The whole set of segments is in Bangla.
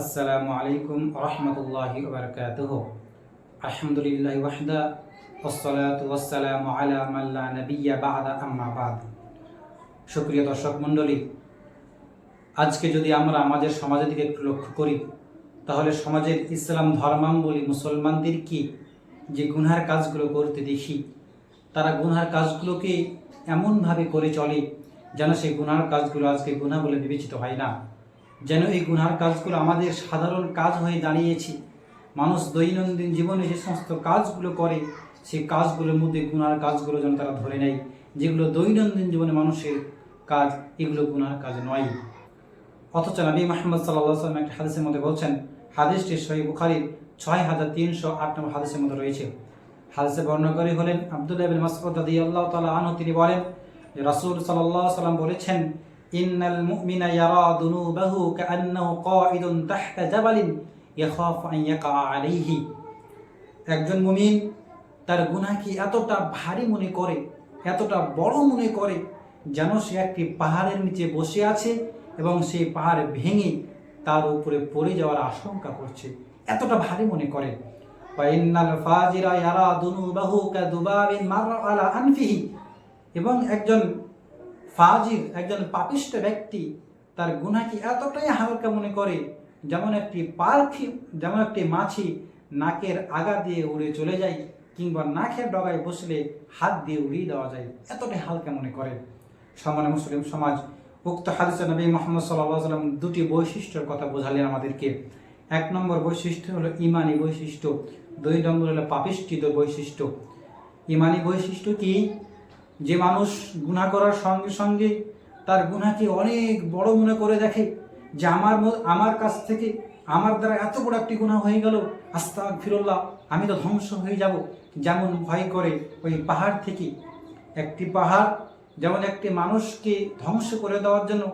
আসসালামু আলাইকুম রহমতুল্লাহি ওবরকাতুহ আলহামদুলিল্লাহ ওয়াহদা ওসলাতু ওয়াসসালামু আলা মাল্লা নবিয়্যা বাদা, আম্মা বাদ। সুপ্রিয় দর্শক মণ্ডলী, আজকে যদি আমরা আমাদের সমাজের দিকে একটু লক্ষ্য করি, তাহলে সমাজের ইসলাম ধর্মাবলী মুসলমানদের কি যে গুনহার কাজগুলো করতে দেখি, তারা গুনহার কাজগুলোকে এমনভাবে করে চলে যেন সেই গুনহার কাজগুলো আজকে গুনাহ বলে বিবেচিত হয় না? যেন এই গুনহার কাজগুলো আমাদের সাধারণ কাজ হয়ে দাঁড়িয়েছে। মানুষ দৈনন্দিন জীবনে যে সমস্ত কাজগুলো করে, সেই কাজগুলোর মধ্যে গুনার কাজগুলো যেন তারা ধরে নেয়। যেগুলো দৈনন্দিন জীবনে মানুষের কাজ, এগুলো গুনার কাজ নয়। অথচ নবী মাহমদ সাল্লাহ সাল্লাম একটা হাদিসের মধ্যে বলছেন, হাদিসটি সহি বুখারির ছয় হাজার তিনশো আট নম্বর হাদিসের মধ্যে রয়েছে। হাদিসে বর্ণকারী হলেন আবদুল্লাহ বিন মাসউদ রাদিয়াল্লাহু তাআলা আনহু। তিনি বলেন রাসূল আলাইহি সাল্লাম বলেছেন ইন্নাল মুমিনা ইয়ারা দুনুবাহু কাআন্নাহু কাঈদুন তাহতা জাবালিন ইয়াখাফু আন ইয়াকা আলাইহি। একজন মুমিন তার গুনাহকে এতটা ভারী মনে করে, এতটা বড় মনে করে, যেন সে একটি পাহাড়ের নিচে বসে আছে এবং সেই পাহাড় ভেঙে তার উপরে পড়ে যাওয়ার আশঙ্কা করছে। এতটা ভারী মনে করে। এবং একজন ফাজির একজন পাপিষ্ট ব্যক্তি, তার গুনাহকে এতটাই হালকা মনে করে, যেমন একটি পাখি যেমন একটি মাছি নাকের আগা দিয়ে উড়ে চলে যায়, কিংবা নাকের ডগায় বসলে হাত দিয়ে উড়িয়ে দেওয়া যায়, এতটাই হালকা মনে করে। সমানে মুসলিম সমাজ, উক্ত হাদিসে নবী মোহাম্মদ সাল্লাহ সাল্লাম দুটি বৈশিষ্ট্যের কথা বোঝালেন আমাদেরকে। এক নম্বর বৈশিষ্ট্য হলো ইমানি বৈশিষ্ট্য, দুই নম্বর হলো পাপিষ্টিত বৈশিষ্ট্য। ইমানি বৈশিষ্ট্য কি? যে মানুষ গুণা করার সঙ্গে সঙ্গে তার গুণাকে অনেক বড় মনে করে দেখে যে আমার আমার কাছ থেকে আমার দ্বারা এত বড় একটি গুণা হয়ে গেল আস্তা ফিরল্লাহ আমি তো ধ্বংস হয়ে যাব। যেমন ভয় করে ওই পাহাড় থেকে একটি পাহাড়, যেমন একটি মানুষকে ধ্বংস করে দেওয়ার জন্য,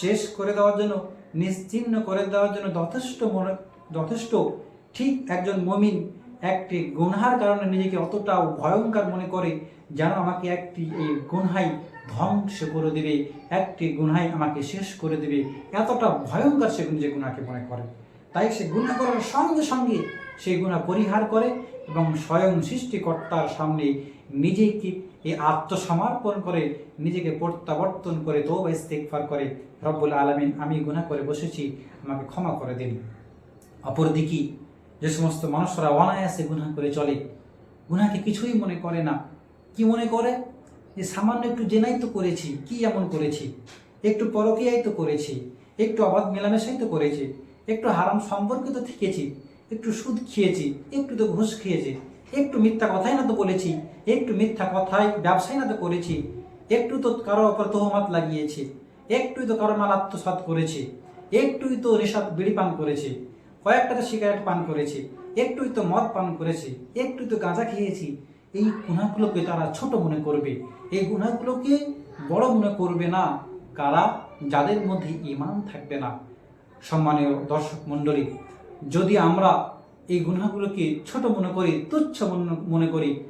শেষ করে দেওয়ার জন্য নিশ্চিহ্ন করে দেওয়ার জন্য যথেষ্ট মনে, যথেষ্ট ঠিক একজন মমিন একটি গুনহার কারণে নিজেকে অতটা ভয়ঙ্কর মনে করে, যেন আমাকে একটি এই গুনহাই ধ্বংস করে দেবে, একটি গুনহাই আমাকে শেষ করে দেবে। এতটা ভয়ঙ্কর সে নিজে গুনাকে মনে করে। তাই সে গুণা করার সঙ্গে সঙ্গে সেই গুণা পরিহার করে এবং স্বয়ং সৃষ্টিকর্তার সামনে নিজেকে এই আত্মসমর্পণ করে, নিজেকে প্রত্যাবর্তন করে তো ইস্তেকফার করে, রব্বুল আলমিন আমি গুণা করে বসেছি, আমাকে ক্ষমা করে দিন। অপরদিকে যে সমস্ত মানুষরা অনায়াসে গুণা করে চলে গুনাকে কিছুই মনে করে না। কি মনে করে? যে সামান্য একটু জেনাই তো করেছি, কি এমন করেছি? একটু পরকীয়াই তো করেছি, একটু অবাধ মেলামেশাই তো করেছি, একটু হারাম সম্পর্কে তো থেকেছি, একটু সুদ খেয়েছি, একটু তো ঘুষ খেয়েছি, একটু মিথ্যা কথাই না তো বলেছি, একটু মিথ্যা কথাই ব্যবসায় না তো করেছি, একটু তো কারও অপর তহমাত লাগিয়েছি, একটুই তো কারও মাল আত্মসাৎ করেছি, একটুই তো নেশা বিড়ি পান করেছি কয়েকটা তো সিগারেট পান করেছি, একটুই তো মদ পান করেছি, একটুই তো গাঁজা খেয়েছি। এই গুণাগুলোকে তারা ছোট মনে করবে, এই গুণাগুলোকে বড় মনে করবে না। কারা? যাদের মধ্যে ইমান থাকবে না। সম্মানীয় দর্শক মণ্ডলী, যদি আমরা এই গুণাগুলোকে ছোট মনে করি, তুচ্ছ মনে- করি,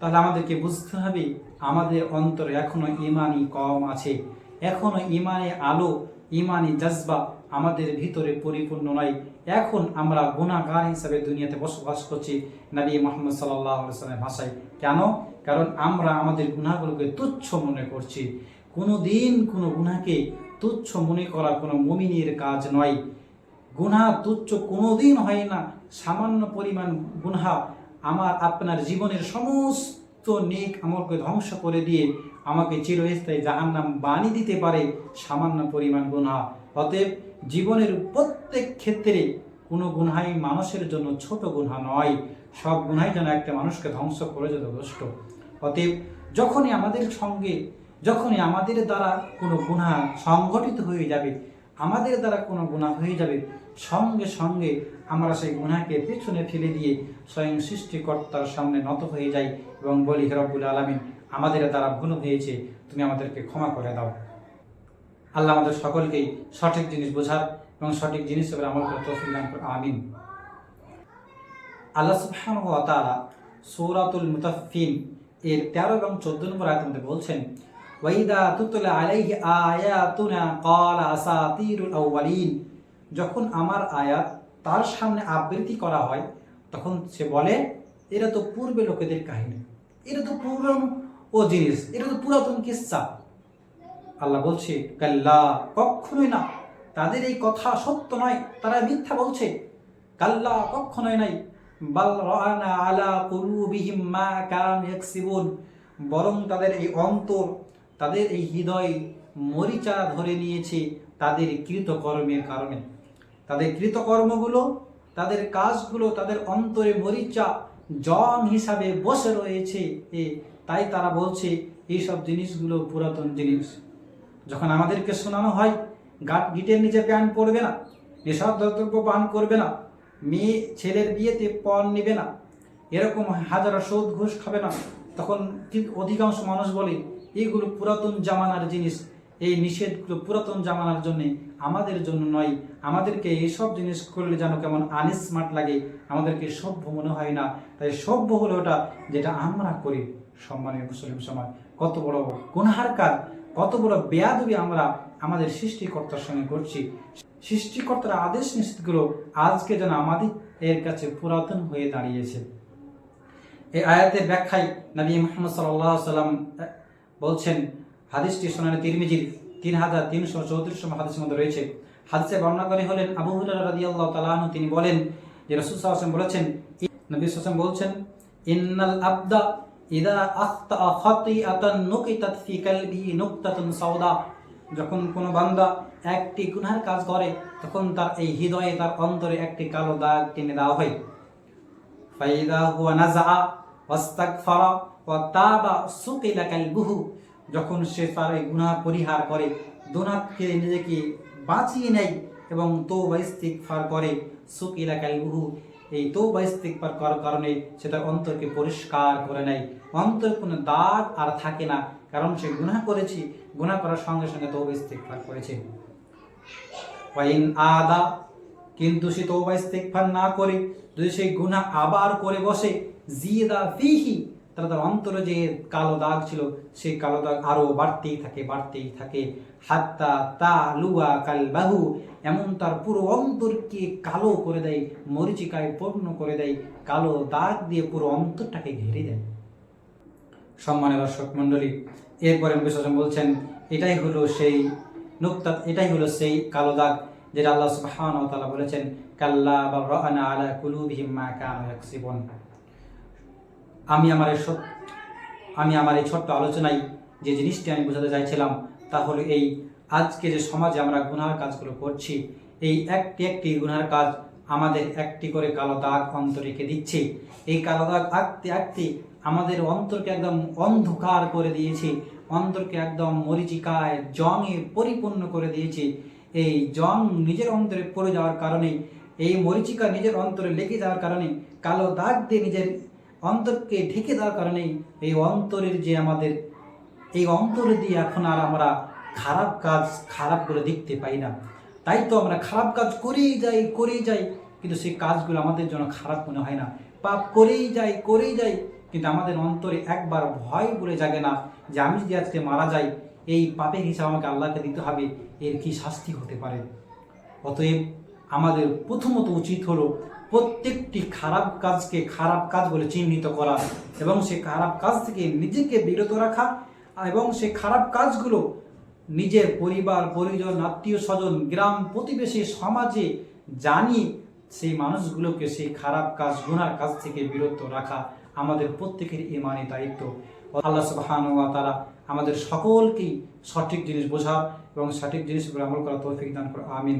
তাহলে আমাদেরকে বুঝতে হবে, আমাদের অন্তরে এখনও ইমানই কম আছে। এখনও ইমানে আলো ইমানি জজবা আমাদের ভিতরে পরিপূর্ণ নয়। এখন আমরা গুণাগার হিসাবে দুনিয়াতে বসবাস করছি নবী মোহাম্মদ সাল্লামের ভাষায়। কেন? কারণ আমরা আমাদের গুণাগুলোকে তুচ্ছ মনে করছি। কোনো দিন কোনো গুণাকে তুচ্ছ মনে করা কোনো মুমিনের কাজ নয়। গুণা তুচ্ছ কোনো দিন হয় না। সামান্য পরিমাণ গুনহা আমার আপনার জীবনের সমস্ত নেক আমলকে ধ্বংস করে দিয়ে আমাকে চিরস্থায়ী জাহান নাম বানিয়ে দিতে পারে সামান্য পরিমাণ গুনহা। অতএব জীবনের প্রত্যেক ক্ষেত্রে কোনো গুনহাই মানুষের জন্য ছোট গুনহা নয়। সব গুনহাই যেন একটা মানুষকে ধ্বংস করে যথেষ্ট। অতএব যখনই আমাদের সঙ্গে, যখনই আমাদের দ্বারা কোনো গুণা সংগঠিত হয়ে যাবে আমাদের দ্বারা কোনো গুণা হয়ে যাবে। সঙ্গে সঙ্গে আমরা সেই গুণাকে পেছনে ফেলে দিয়ে স্বয়ং সৃষ্টিকর্তার সামনে নত হয়ে যাই এবং বলি, হে রব্বুল আলমিন, আমাদের দ্বারা ভুল হয়েছে, তুমি আমাদেরকে ক্ষমা করে দাও। আল্লাহ আমাদের সকলকেই সঠিক জিনিস বোঝার এবং সঠিক জিনিস এবার আমল করে তৌফিক দান করে আমিন। আল্লাহ সুবহানাহু ওয়া তাআলা সূরাতুল মুতাফফিন এর 13 এবং 14 নম্বর আয়াতের মধ্যে বলছেন ওয়াইদা তুতলা আলাইহি আয়াতুনা ক্বালা আসাতিরুল আউওয়ালিন। যখন আমার আয়াত তার সামনে আবৃত্তি করা হয়, তখন সে বলে এটা তো পূর্বে লোকেদের কাহিনী। এটা তো পুরান ও জিনিস। এটা তো পুরাতন কিস্সা আল্লাহ বলছে, কাল্লা কখনোই না। তাদের এই কথা সত্য নয়। তারা মিথ্যা বলছে। কাল্লা কখনোই নাই। বাল রানা আলা কুলুবিহিম মা কানু ইয়াকসিবুন। বরং তাদের এই অন্তর তাদের এই হৃদয় মরিচা ধরে নিয়েছে তাদের কৃতকর্মের কারণে। তাদের কৃতকর্মগুলো, তাদের কাজগুলো, তাদের অন্তরে মরিচা জন হিসাবে বসে রয়েছে এ, তাই তারা বলছে, এইসব জিনিসগুলো পুরাতন জিনিস। যখন আমাদেরকে শোনানো হয়, গাট গিটের নিচে প্যান্ট পরবে না নেশার দ্রব্য পান করবে না, মেয়ে, ছেলের বিয়েতে পণ নেবে না, এরকম হাজারো সুদ ঘুষ খাবে না। তখন অধিকাংশ মানুষ বলে এইগুলো পুরাতন জামানার জিনিস। এই নিষেধগুলো পুরাতন জামানার জন্য আমাদের জন্য নয়। আমাদেরকে এইসব জিনিস করলে যেন কেমন আনস্মার্ট লাগে, আমাদেরকে সভ্য মনে হয় না। তাই সভ্য হলো ওটা যেটা আমরা করি, সম্মানীয় মুসলিম সমাজ, কত বড় গুনহার কাজ, কত বড় বেয়াদবি আমরা আমাদের সৃষ্টিকর্তার সঙ্গে করছি। সৃষ্টিকর্তার আদেশ নিষেধগুলো আজকে যেন আমাদের এর কাছে পুরাতন হয়ে দাঁড়িয়েছে। এই আয়াতের ব্যাখ্যায় নবী মোহাম্মদ সাল্লাম বলছেন, হাদিসটি শোনানে তিরমিজির তিন হাজার তিনশো চৌত্রিশ হাদিসের মধ্যে রয়েছে। হাদিসে বর্ণনাকারী হলেন আবু হুরায়রা রাদিয়াল্লাহু তিনি বলেন যে রাসূল আলাইহি বলেছেন, নবী বলছেন, ইন্নাল ইদা আখতা ফি নুকতাতুন সাওদা। যখন কোনো বান্দা একটি গুনার কাজ করে, তখন তার এই হৃদয়ে, তার অন্তরে একটি কালো দাগ টেনে দেওয়া হয়। ফাইদা হুয়া নাজা ওয়াস্তাগফারা। সুকিলা কালবুহু, যখন সে তার এই গুনাহ পরিহার করে, দোনাতকে নিজেকে বাঁচিয়ে নেয় এবং তৌবা ইস্তিগফার করে সুখ এলাকায় কালবুহু, এই তৌবা ইস্তিগফার করার কারণে সে তার অন্তরকে পরিষ্কার করে নেয়। অন্তর কোনো দাগ আর থাকে না, কারণ সে গুনাহ করেছি, গুনাহ করার সঙ্গে সঙ্গে তৌবা ইস্তিগফার করেছে। ওয়াইন আদা, কিন্তু সে তো তৌবা ইস্তেগফার না করে, যদি সেই গুনাহ আবার করে বসে জিদা ফিহি তাহলে তার অন্তরে যে কালো দাগ ছিল, সেই কালো দাগ আরও বাড়তেই থাকে বাড়তেই থাকে। হাত্তা তা লুয়া কাল বাহু এমন তার পুরো অন্তরকে কালো করে দেয়, মরিচিকায় পূর্ণ করে দেয়, কালো দাগ দিয়ে পুরো অন্তরটাকে ঘিরে দেয়। সম্মানের দর্শক মণ্ডলী, এরপরে বিশ্বজন বলছেন, এটাই হলো সেই নুক্তা, এটাই হলো সেই কালো দাগ যেটা আল্লাহ সুবহানাহু ওয়া তাআলা বলেছেন, কাল্লা বা রানা আলা কুলুবিহিম মা কানু ইয়াকসিবুন। আমি আমার এই আমি আমার এই ছোট্ট আলোচনায় যে জিনিসটি আমি বোঝাতে চাইছিলাম, তা হলো এই আজকে যে সমাজে আমরা গুনার কাজগুলো করছি, এই একটি একটি গুনার কাজ আমাদের একটি করে কালো দাগ অন্তরেকে দিচ্ছে। এই কালো দাগ আঁকতে আঁকতে আমাদের অন্তরকে একদম অন্ধকার করে দিয়েছে, অন্তরকে একদম মরিচিকায়, জঙে পরিপূর্ণ করে দিয়েছে। এই জং নিজের অন্তরে পড়ে যাওয়ার কারণে, এই মরিচিকা নিজের অন্তরে লেগে যাওয়ার কারণে কালো দাগ দিয়ে নিজের অন্তরকে ঢেকে দেওয়ার কারণেই এই অন্তরের যে আমাদের, এই অন্তর দিয়ে এখন আর আমরা খারাপ কাজ, খারাপ করে দেখতে পাই না। তাই তো আমরা খারাপ কাজ করেই যাই করেই যাই, কিন্তু সেই কাজগুলো আমাদের জন্য খারাপ মনে হয় না। পাপ করেই যাই করেই যাই, কিন্তু আমাদের অন্তরে একবার ভয় বলে জাগে না যে আমি যদি আজকে মারা যাই, এই পাপের হিসাব আমাকে আল্লাহকে দিতে হবে, এর কি শাস্তি হতে পারে? অতএব আমাদের প্রথমত উচিত হলো প্রত্যেকটি খারাপ কাজকে খারাপ কাজ বলে চিহ্নিত করা এবং সে খারাপ কাজ থেকে নিজেকে বিরত রাখা এবং সে খারাপ কাজগুলো নিজের পরিবার, পরিজন, আত্মীয় স্বজন, গ্রাম, প্রতিবেশী, সমাজে জানিয়ে সেই মানুষগুলোকে সেই খারাপ কাজ, গুনার কাজ থেকে বিরত রাখা আমাদের প্রত্যেকের ইমানি দায়িত্ব। আল্লাহ সুবহানাহু ওয়া তাআলা আমাদের সকলকেই সঠিক জিনিস বোঝা এবং সঠিক জিনিসগুলো আমল করা তৌফিক দান করা আমিন।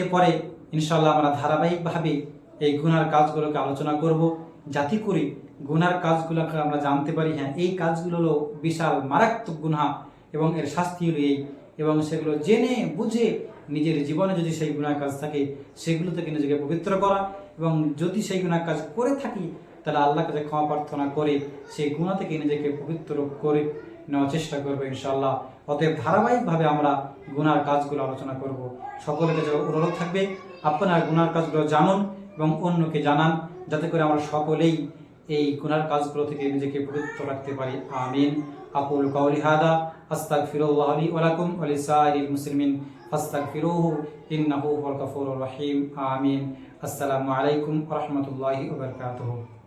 এরপরে ইনশাল্লাহ আমরা ধারাবাহিকভাবে এই গুনার কাজগুলোকে আলোচনা করব। যাতে করে গুনার কাজগুলোকে আমরা জানতে পারি হ্যাঁ এই কাজগুলো হলো বিশাল মারাত্মক গুনাহ এবং এর শাস্তি হলো এই এবং সেগুলো জেনে বুঝে নিজের জীবনে যদি সেই গুণার কাজ থাকে সেগুলো থেকে নিজেকে পবিত্র করা এবং যদি সেই গুণার কাজ করে থাকি, তাহলে আল্লাহ কাছে ক্ষমা প্রার্থনা করে সেই গুণা থেকে নিজেকে পবিত্র করে নেওয়ার চেষ্টা করব ইনশাল্লাহ অতএব ধারাবাহিকভাবে আমরা গুনার কাজগুলো আলোচনা করব। সকলের কাছে অনুরোধ থাকবে আপনার গুনার কাজগুলো জানুন এবং অন্যকে জানান, যাতে করে আমরা সকলেই এই গুনার কাজগুলো থেকে নিজেকে পবিত্র রাখতে পারি। আমিন। আকুল কাউলি হাদা, আস্তাগফিরুল্লাহ লি ওলাকুম লাকুম ওয়া লিসাইরিল আস্তাক ফিরোহ ইন্নাহু হুয়াল গাফুরুর রহিম। আমিন। আসসালামু আলাইকুম রাহমাতুল্লাহি বারাকাতুহু।